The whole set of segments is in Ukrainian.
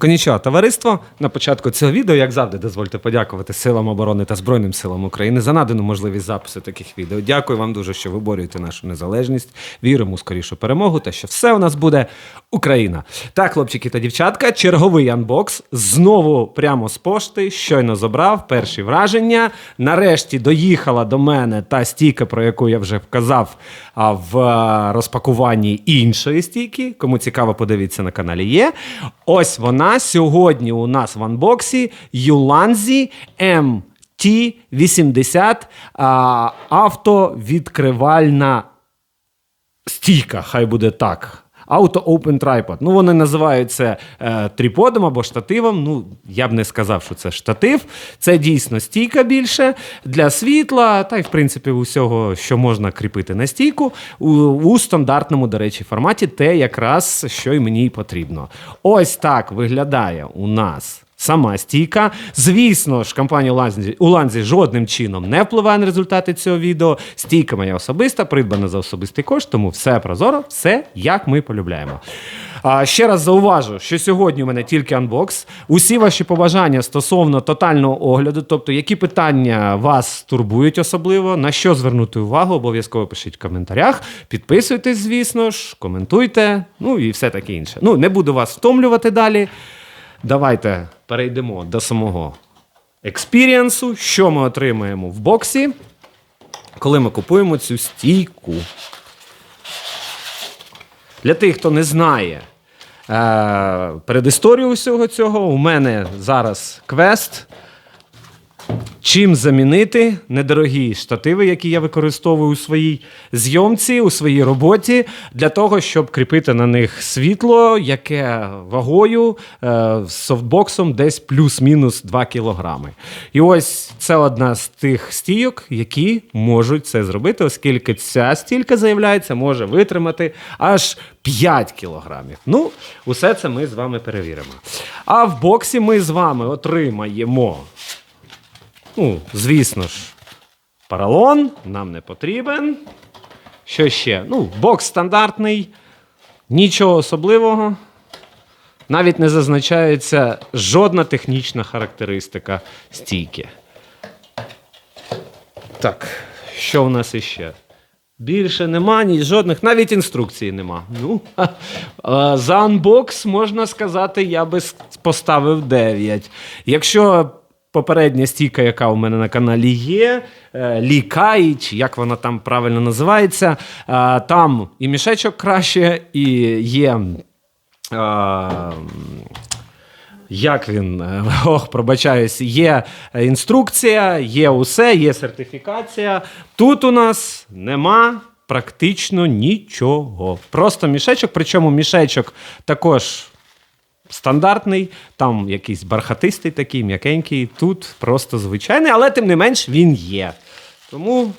Конічого товариство. На початку цього відео, як завжди, дозвольте подякувати силам оборони та Збройним силам України за надану можливість запису таких відео. Дякую вам дуже, що виборюєте нашу незалежність. Віримо скорішу перемогу та що все у нас буде Україна. Так, хлопчики та дівчатка, черговий анбокс. Знову прямо з пошти. Щойно забрав перші враження. Нарешті доїхала до мене та стійка, про яку я вже вказав в е, розпакуванні іншої стійки. Кому цікаво, подивіться на каналі є. Ось вона сьогодні у нас в анбоксі Юланзі MT80 автовідкривальна стійка, хай буде так. Auto Open Tripod. Ну, вони називають це е, тріподом або штативом. Ну, я б не сказав, що це штатив. Це дійсно стійка більше для світла, та й в принципі усього, що можна кріпити на стійку у, у стандартному, до речі, форматі, те якраз що й мені потрібно. Ось так виглядає у нас. Сама стійка. Звісно ж, компанія Уланзі, Уланзі жодним чином не впливає на результати цього відео. Стійка моя особиста, придбана за особистий кошт, тому все прозоро, все як ми полюбляємо. А ще раз зауважу, що сьогодні у мене тільки анбокс. Усі ваші побажання стосовно тотального огляду, тобто які питання вас турбують особливо, на що звернути увагу, обов'язково пишіть в коментарях. Підписуйтесь, звісно ж, коментуйте, ну і все таке інше. Ну, не буду вас втомлювати далі. Давайте перейдемо до самого експірієнсу, що ми отримаємо в боксі, коли ми купуємо цю стійку. Для тих, хто не знає е, передісторію усього цього, у мене зараз квест. Чим замінити недорогі штативи, які я використовую у своїй зйомці, у своїй роботі, для того, щоб кріпити на них світло, яке вагою е, з софтбоксом десь плюс-мінус 2 кілограми. І ось це одна з тих стійок, які можуть це зробити, оскільки ця стілька заявляється, може витримати аж 5 кілограмів. Ну, усе це ми з вами перевіримо. А в боксі ми з вами отримаємо. Ну, звісно ж, паралон нам не потрібен. Що ще? Ну, бокс стандартний, нічого особливого. Навіть не зазначається жодна технічна характеристика стійки. Так, що в нас іще? Більше нема, ні жодних, навіть інструкції нема. Ну, за анбокс, можна сказати, я би поставив 9. Якщо попередня стійка, яка у мене на каналі є, е, Лікай, чи як вона там правильно називається, е, там і мішечок краще, і є. е, як він, ох, пробачаюсь, є інструкція, є усе, є сертифікація. Тут у нас нема практично нічого. Просто мішечок, причому мішечок також стандартний, там якийсь бархатистий такий, м'якенький. Тут просто звичайний, але тим не менш він є. Тому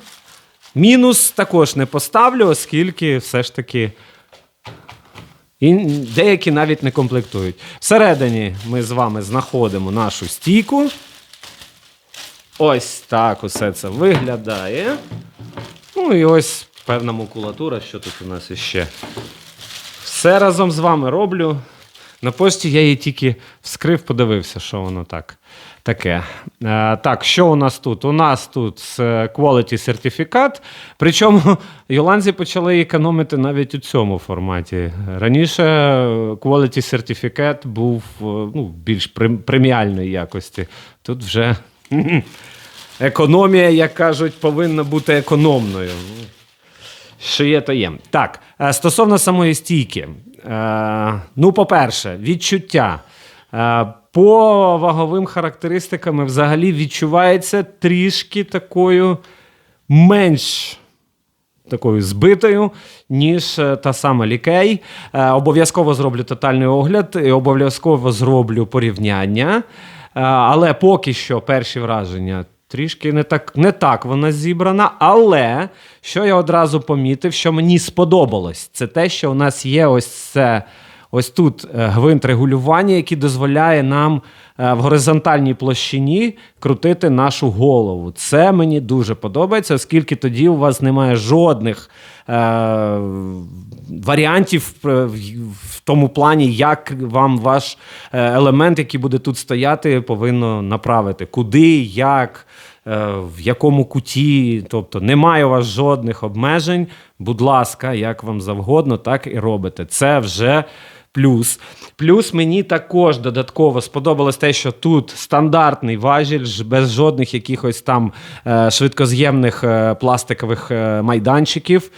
мінус також не поставлю, оскільки все ж таки. І деякі навіть не комплектують. Всередині ми з вами знаходимо нашу стійку. Ось так усе це виглядає. Ну і ось певна макулатура, що тут у нас іще. Все разом з вами роблю. На пошті я її тільки вскрив, подивився, що воно так. Таке. Е, так, що у нас тут? У нас тут е, quality сертифікат. Причому Йоланзі почали економити навіть у цьому форматі. Раніше е, quality сертифікат був ну, більш преміальної якості. Тут вже економія, як кажуть, повинна бути економною. Що є, то є. Так, е, стосовно самої стійки. Е, ну, по-перше, відчуття. Е, по ваговим характеристикам взагалі відчувається трішки такою менш такою збитою, ніж та сама лікей. Обов'язково зроблю тотальний огляд, і обов'язково зроблю порівняння. Але поки що перші враження. Трішки не так, не так вона зібрана, але що я одразу помітив, що мені сподобалось, це те, що у нас є ось це Ось тут е, гвинт регулювання, який дозволяє нам е, в горизонтальній площині крутити нашу голову. Це мені дуже подобається, оскільки тоді у вас немає жодних е, варіантів е, в, тому плані, як вам ваш е, елемент, який буде тут стояти, повинно направити. Куди, як, е, в якому куті. Тобто немає у вас жодних обмежень. Будь ласка, як вам завгодно, так і робите. Це вже. Плюс. Плюс мені також додатково сподобалось те, що тут стандартний важіль без жодних якихось там швидкоз'ємних пластикових майданчиків.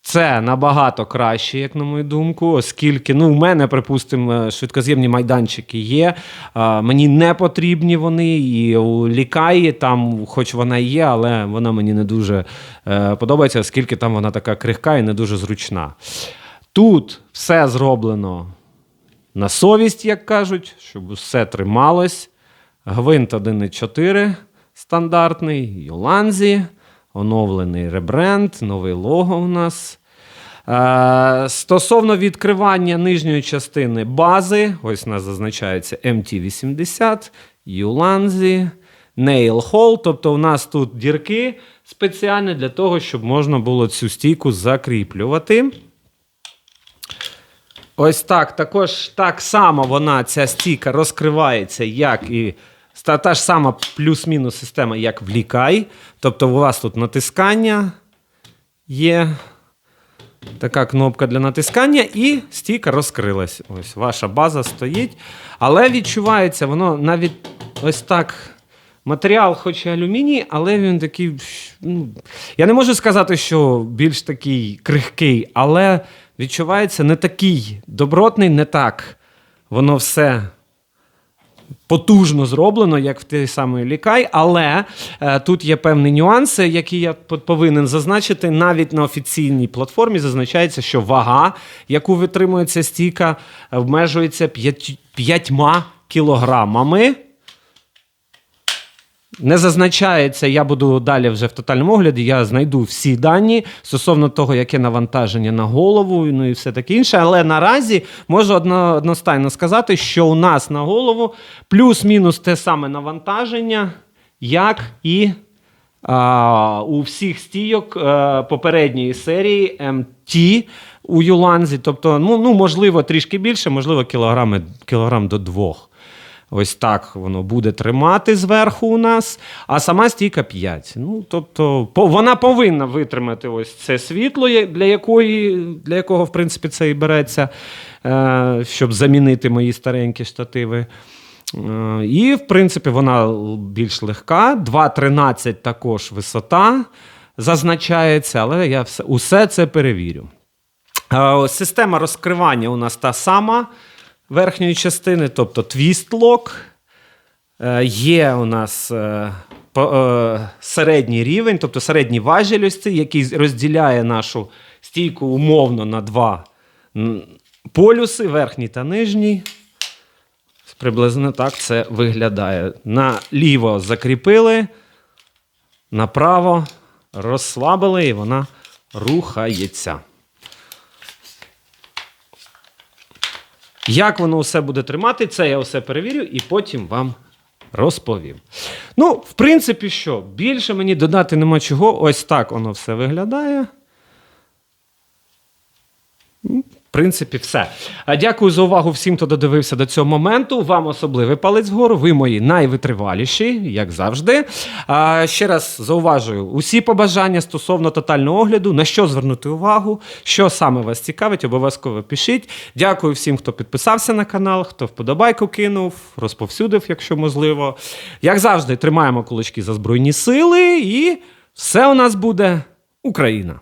Це набагато краще, як на мою думку, оскільки ну, в мене, припустимо, швидкоз'ємні майданчики є. А, мені не потрібні вони, і у лікаї там, хоч вона і є, але вона мені не дуже е, подобається, оскільки там вона така крихка і не дуже зручна. Тут все зроблено на совість, як кажуть, щоб все трималось. Гвинт 1.4 стандартний, Йоланзі, оновлений ребренд, новий лого у нас. Е, стосовно відкривання нижньої частини бази, ось у нас зазначається MT80, Юланзі, Nail Hole, тобто у нас тут дірки спеціальні для того, щоб можна було цю стійку закріплювати. Ось так. Також так само вона, ця стійка, розкривається, як і та, та ж сама плюс-мінус система, як в лікай. Тобто, у вас тут натискання є. Така кнопка для натискання, і стійка розкрилась. Ось ваша база стоїть. Але відчувається, воно навіть ось так. Матеріал, хоч і алюміній, але він такий. Ну, я не можу сказати, що більш такий крихкий, але відчувається не такий добротний, не так. Воно все потужно зроблено, як в той самий лікай, але е, тут є певні нюанси, які я повинен зазначити. Навіть на офіційній платформі зазначається, що вага, яку витримується стійка, обмежується 5 кілограмами. Не зазначається, я буду далі вже в тотальному огляді. Я знайду всі дані стосовно того, яке навантаження на голову, ну і все таке інше. Але наразі можу одно, одностайно сказати, що у нас на голову плюс-мінус те саме навантаження, як і а, у всіх стійок е, попередньої серії MT у Юланзі. Тобто, ну, ну можливо, трішки більше, можливо, кілограми, кілограм до двох. Ось так воно буде тримати зверху у нас, а сама стійка 5. Ну, тобто, вона повинна витримати ось це світло, для, якої, для якого, в принципі, це і береться, е, щоб замінити мої старенькі штативи. Е, І, в принципі, вона більш легка. 2,13 також висота зазначається, але я все, усе це перевірю. Е, Система розкривання у нас та сама верхньої частини, тобто твіст-лок. Е, Є у нас е, е, середній рівень, тобто середній важіль, який розділяє нашу стійку умовно на два полюси, верхній та нижній. Приблизно так це виглядає. Наліво закріпили, направо розслабили, і вона рухається. Як воно все буде тримати, це я все перевірю і потім вам розповім. Ну, в принципі, що? Більше мені додати нема чого. Ось так воно все виглядає. Принципі, все. Дякую за увагу всім, хто додивився до цього моменту. Вам особливий палець вгору. Ви мої найвитриваліші, як завжди. А, ще раз зауважую: усі побажання стосовно тотального огляду, на що звернути увагу, що саме вас цікавить, обов'язково пишіть. Дякую всім, хто підписався на канал, хто вподобайку кинув, розповсюдив, якщо можливо. Як завжди, тримаємо кулачки за Збройні сили, і все у нас буде Україна.